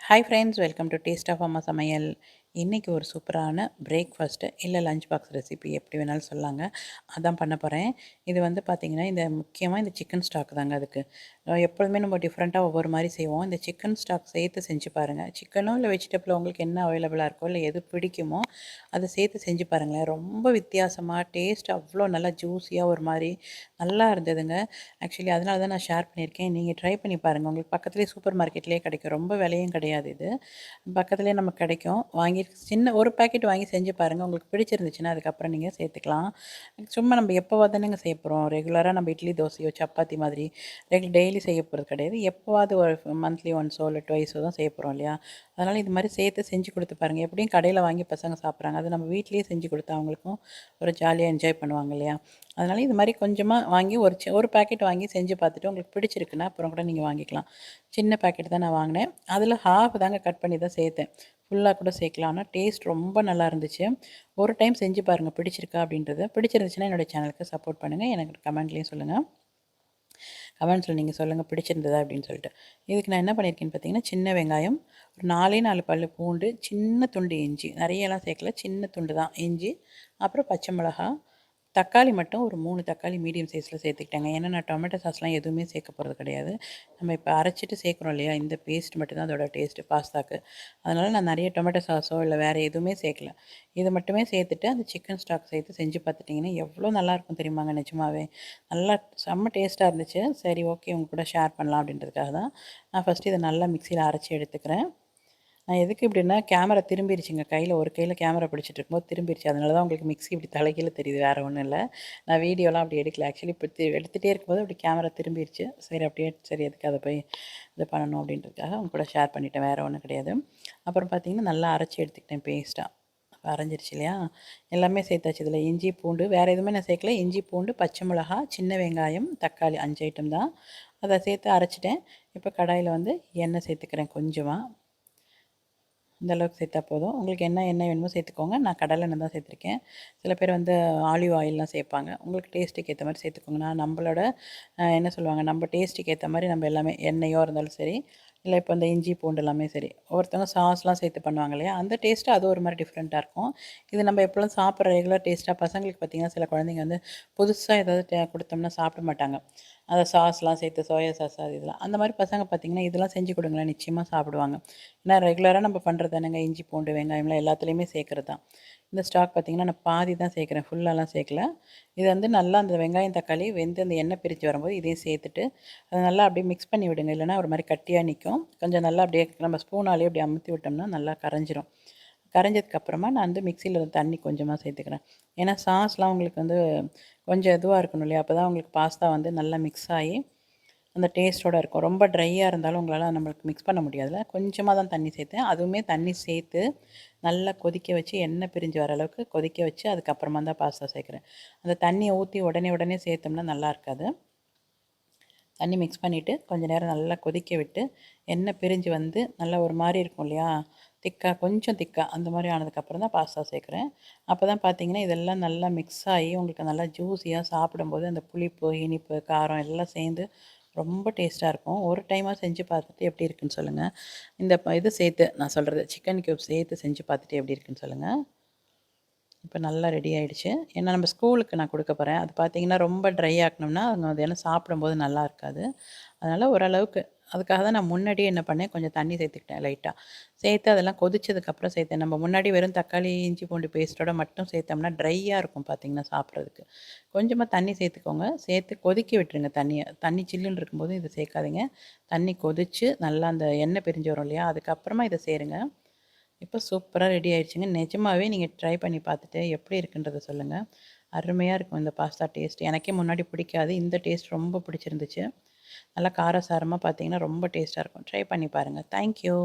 hi friends welcome to taste of அம்மா சமையல் இன்றைக்கி ஒரு சூப்பரான பிரேக்ஃபாஸ்ட்டு இல்லை லஞ்ச் பாக்ஸ் ரெசிபி எப்படி வேணாலும் சொல்லாங்க. அதான் பண்ண போகிறேன் இது வந்து பார்த்திங்கன்னா இந்த முக்கியமாக இந்த சிக்கன் ஸ்டாக் தாங்க அதுக்கு. எப்பொழுதுமே நம்ம டிஃப்ரெண்ட்டாக ஒவ்வொரு மாதிரி செய்வோம். இந்த சிக்கன் ஸ்டாக் சேர்த்து செஞ்சு பாருங்கள் சிக்கனோ இல்லை வெஜிடபிளோ உங்களுக்கு என்ன அவைலபிளாக இருக்கோ இல்லை எது பிடிக்குமோ அதை சேர்த்து செஞ்சு பாருங்களேன். ரொம்ப வித்தியாசமாக டேஸ்ட் அவ்வளோ நல்லா ஜூஸியாக ஒரு மாதிரி நல்லா இருந்ததுங்க. ஆக்சுவலி அதனால தான் நான் ஷேர் பண்ணியிருக்கேன். நீங்கள் ட்ரை பண்ணி பாருங்கள் உங்களுக்கு பக்கத்துலேயே சூப்பர் மார்க்கெட்லேயே கிடைக்கும். ரொம்ப விலையும் கிடையாது இது. பக்கத்துலேயே நமக்கு கிடைக்கும். வாங்கி சின்ன ஒரு பேக்கெட் வாங்கி செஞ்சு பாருங்கள் உங்களுக்கு பிடிச்சிருந்துச்சுன்னா அதுக்கப்புறம் நீங்கள் சேர்த்துக்கலாம். சும்மா நம்ம எப்போ தானேங்க செய்ய போகிறோம் ரெகுலராக நம்ம இட்லி தோசையோ சப்பாத்தி மாதிரி ரெகுலர் டெய்லி செய்ய போகிறது கிடையாது. எப்போவாது ஒரு மந்த்லி ஒன்ஸோ இல்லை டுவைஸோ தான் செய்ய போகிறோம் இல்லையா? அதனால் இது மாதிரி சேர்த்து செஞ்சு கொடுத்து பாருங்கள் எப்படியும் கடையில் வாங்கி பசங்க சாப்பிட்றாங்க. அது நம்ம வீட்லேயே செஞ்சு கொடுத்தா அவங்களுக்கும் ஒரு ஜாலியாக என்ஜாய் பண்ணுவாங்க இல்லையா? அதனால் இது மாதிரி கொஞ்சமாக வாங்கி ஒரு ஒரு பேக்கெட் வாங்கி செஞ்சு பார்த்துட்டு உங்களுக்கு பிடிச்சிருக்குன்னா அப்புறம் கூட நீங்கள் வாங்கிக்கலாம். சின்ன பேக்கெட் தான் நான் வாங்கினேன். அதில் ஹாஃப் தாங்க கட் பண்ணி தான் சேர்த்தேன். ஃபுல்லாக கூட சேர்க்கலாம். ஆனால் டேஸ்ட் ரொம்ப நல்லா இருந்துச்சு. ஒரு டைம் செஞ்சு பாருங்கள் பிடிச்சிருக்கா அப்படின்றத. பிடிச்சிருந்துச்சுன்னா என்னோடய சேனலுக்கு சப்போர்ட் பண்ணுங்கள் எனக்கு கமெண்ட்லேயும் சொல்லுங்கள் கமெண்ட்ஸில் நீங்கள் சொல்லுங்கள் பிடிச்சிருந்ததா அப்படின்னு சொல்லிட்டு. இதுக்கு நான் என்ன பண்ணியிருக்கேன்னு பார்த்தீங்கன்னா சின்ன வெங்காயம் ஒரு நாலே நாலு பல் பூண்டு சின்ன துண்டு இஞ்சி. நிறையலாம் சேர்க்கல. சின்ன துண்டு தான். இஞ்சி அப்புறம் பச்சை மிளகா தக்காளி மட்டும் ஒரு மூணு தக்காளி மீடியம் சைஸில் சேர்த்துக்கிட்டாங்க. ஏன்னா நான் டொமேட்டோ சாஸ்லாம் எதுவுமே சேர்க்க போகிறது கிடையாது. நம்ம இப்போ அரைச்சிட்டு சேர்க்குறோம் இல்லையா? இந்த பேஸ்ட் மட்டும்தான் அதோட டேஸ்ட்டு பாஸ்தாக்கு. அதனால் நான் நிறைய டொமேட்டோ சாஸோ இல்லை வேறு எதுவுமே சேர்க்கல. இது மட்டுமே சேர்த்துட்டு அந்த சிக்கன் ஸ்டாக் சேர்த்து செஞ்சு பார்த்துட்டிங்கன்னா எவ்வளோ நல்லாயிருக்கும் தெரியுமாங்க நிஜமாவே? நல்லா செம்ம டேஸ்ட்டாக இருந்துச்சு. சரி ஓகே உங்க கூட ஷேர் பண்ணலாம் அப்படின்றதுக்காக தான் நான் ஃபஸ்ட்டு இதை நல்லா மிக்சியில் அரைச்சி எடுத்துக்கிறேன். நான் எதுக்கு இப்படின்னா கேமரா திரும்பிடுச்சுங்க கையில் ஒரு கையில் கேமரா பிடிச்சிட்டு இருக்கும்போது திரும்பிடுச்சு அதனால தான் உங்களுக்கு மிக்ஸி இப்படி தலைகீழ தெரியுது வேறு ஒன்றும் இல்லை. நான் வீடியோலாம் அப்படி எடுக்கல. ஆக்சுவலி இப்போ எடுத்துகிட்டே இருக்கும்போது அப்படி கேமரா திரும்பிடுச்சு சரி அப்படியே சரி எதுக்கு அதை போய் இது பண்ணணும் அப்படின்றதுக்காக அவங்க கூட ஷேர் பண்ணிட்டேன். வேறு ஒன்றும் கிடையாது. அப்புறம் பார்த்திங்கன்னா நல்லா அரைச்சி எடுத்துக்கிட்டேன் பேஸ்ட்டாக அரைஞ்சிருச்சு இல்லையா? எல்லாமே சேர்த்தாச்சு. இதில் இஞ்சி பூண்டு வேறு எதுவுமே நான் சேர்க்கல. இஞ்சி பூண்டு பச்சை மிளகா சின்ன வெங்காயம் தக்காளி அஞ்சு ஐட்டம் தான். அதை சேர்த்து அரைச்சிட்டேன். இப்போ கடாயில் வந்து எண்ணெய் சேர்த்துக்கிறேன் கொஞ்சமாக இந்தளவுக்கு சேர்த்தா போதும். உங்களுக்கு என்ன எண்ணெய் வேணுமோ சேர்த்துக்கோங்க. நான் கடலை எண்ணெய் தான் சேர்த்துருக்கேன். சில பேர் வந்து ஆலிவ் ஆயிலெலாம் சேர்ப்பாங்க. உங்களுக்கு டேஸ்ட்டுக்கு ஏற்ற மாதிரி சேர்த்துக்கோங்க. நான் நம்மளோட என்ன சொல்லுவாங்க? நம்ம டேஸ்ட்டுக்கு ஏற்ற மாதிரி நம்ம எல்லாமே எண்ணெயோ இருந்தாலும் சரி இல்லை இப்போ இந்த இஞ்சி பூண்டு எல்லாமே சரி. ஒருத்தவங்க சாஸ்லாம் சேர்த்து பண்ணுவாங்க இல்லையா? அந்த டேஸ்ட்டு அது ஒரு மாதிரி டிஃப்ரெண்ட்டாக இருக்கும். இது நம்ம எப்போல்லாம் சாப்பிட்ற ரெகுலர் டேஸ்ட்டாக பசங்களுக்கு பார்த்திங்கன்னா சில குழந்தைங்க வந்து புதுசாக ஏதாவது கொடுத்தோம்னா சாப்பிட மாட்டாங்க. அதை சாஸ்லாம் சேர்த்து சோயா சாஸ் அது இதெல்லாம். அந்த மாதிரி பசங்க பார்த்திங்கன்னா இதெல்லாம் செஞ்சு கொடுங்களேன் நிச்சயமாக சாப்பிடுவாங்க. ஏன்னா ரெகுலராக நம்ம பண்ணுறது தானேங்க இஞ்சி பூண்டு வெங்காயம்லாம் எல்லாத்துலேயுமே சேர்க்குறது தான். இந்த ஸ்டாக் பார்த்திங்கன்னா நான் பாதி தான் சேர்க்குறேன். ஃபுல்லாலாம் சேர்க்கல. இது வந்து நல்லா அந்த வெங்காயம் தக்காளி வெந்து அந்த எண்ணெய் பிரித்து வரும்போது இதையும் சேர்த்துட்டு அதை நல்லா அப்படியே மிக்ஸ் பண்ணி விடுங்க. இல்லைனா ஒரு மாதிரி கட்டியாக நிற்கும் கொஞ்சம் நல்லா அப்படியே நம்ம ஸ்பூனாலேயே அப்படி அமுத்தி விட்டோம்னா நல்லா கரைஞ்சிரும். கரைஞ்சதுக்கப்புறமா நான் வந்து மிக்சியில் தண்ணி கொஞ்சமாக சேர்த்துக்கிறேன். ஏன்னா சாஸ்லாம் உங்களுக்கு வந்து கொஞ்சம் இதுவாக இருக்கணும் இல்லையா? அப்போ தான் உங்களுக்கு பாஸ்தா வந்து நல்லா மிக்ஸ் ஆகி அந்த டேஸ்ட்டோடு இருக்கும். ரொம்ப ட்ரையாக இருந்தாலும் உங்களால் நம்மளுக்கு மிக்ஸ் பண்ண முடியாதுல கொஞ்சமாக தான் தண்ணி சேர்த்தேன். அதுவுமே தண்ணி சேர்த்து நல்லா கொதிக்க வச்சு எண்ணெய் பிரிஞ்சு வர அளவுக்கு கொதிக்க வச்சு அதுக்கப்புறமா தான் பாஸ்தா சேர்க்குறேன். அந்த தண்ணியை ஊற்றி உடனே உடனே சேர்த்தோம்னா நல்லா இருக்காது. தண்ணி மிக்ஸ் பண்ணிவிட்டு கொஞ்சம் நேரம் நல்லா கொதிக்க விட்டு எண்ணெய் பிரிஞ்சு வந்து நல்லா ஒரு மாதிரி இருக்கும் இல்லையா? திக்காக கொஞ்சம் திக்காக அந்த மாதிரி ஆனதுக்கப்புறம் தான் பாஸ்தா சேர்க்குறேன். அப்போ தான் பார்த்தீங்கன்னா இதெல்லாம் நல்லா மிக்ஸ் ஆகி உங்களுக்கு நல்லா ஜூஸியாக சாப்பிடும்போது அந்த புளிப்பு இனிப்பு காரம் எல்லாம் சேர்ந்து ரொம்ப டேஸ்ட்டாக இருக்கும். ஒரு டைமாக செஞ்சு பார்த்துட்டு எப்படி இருக்குன்னு சொல்லுங்கள் இந்த இது சேர்த்து நான் சொல்கிறது சிக்கன் கியூப் சேர்த்து செஞ்சு பார்த்துட்டு எப்படி இருக்குன்னு சொல்லுங்கள் இப்போ நல்லா ரெடி ஆகிடுச்சு ஏன்னா நம்ம ஸ்கூலுக்கு நான் கொடுக்க போகிறேன் அது பார்த்திங்கன்னா ரொம்ப ட்ரை ஆக்கணும்னா அவங்க அது ஏன்னா சாப்பிடும்போது நல்லா இருக்காது. அதனால் ஓரளவுக்கு அதுக்காக தான் நான் முன்னாடியே என்ன பண்ணேன்? கொஞ்சம் தண்ணி சேர்த்துக்கிட்டேன் லைட்டாக சேர்த்து அதெல்லாம் கொதிச்சதுக்கப்புறம் சேர்த்தேன். நம்ம முன்னாடி வெறும் தக்காளி இஞ்சி பூண்டு பேஸ்ட்டோட மட்டும் சேர்த்தோம்னா ட்ரையாக இருக்கும் பார்த்திங்கன்னா சாப்பிட்றதுக்கு. கொஞ்சமாக தண்ணி சேர்த்துக்கோங்க. சேர்த்து கொதிக்க விட்டுருங்க தண்ணியை. தண்ணி சில்லுன்னு இருக்கும்போது இதை சேர்க்காதீங்க. தண்ணி கொதித்து நல்லா அந்த எண்ணெய் பிரிஞ்சு வரும் இல்லையா? அதுக்கப்புறமா இதை சேருங்க. இப்போ சூப்பராக ரெடி ஆகிடுச்சிங்க நிஜமாகவே நீங்கள் ட்ரை பண்ணி பார்த்துட்டு எப்படி இருக்குன்றதை சொல்லுங்கள் அருமையாக இருக்கும் இந்த பாஸ்தா டேஸ்ட் எனக்கே முன்னாடி பிடிக்காது. இந்த டேஸ்ட் ரொம்ப பிடிச்சிருந்துச்சு. நல்லா காரசாரமாக பார்த்தீங்கன்னா ரொம்ப டேஸ்ட்டாக இருக்கும். ட்ரை பண்ணி பாருங்கள் தேங்க்யூ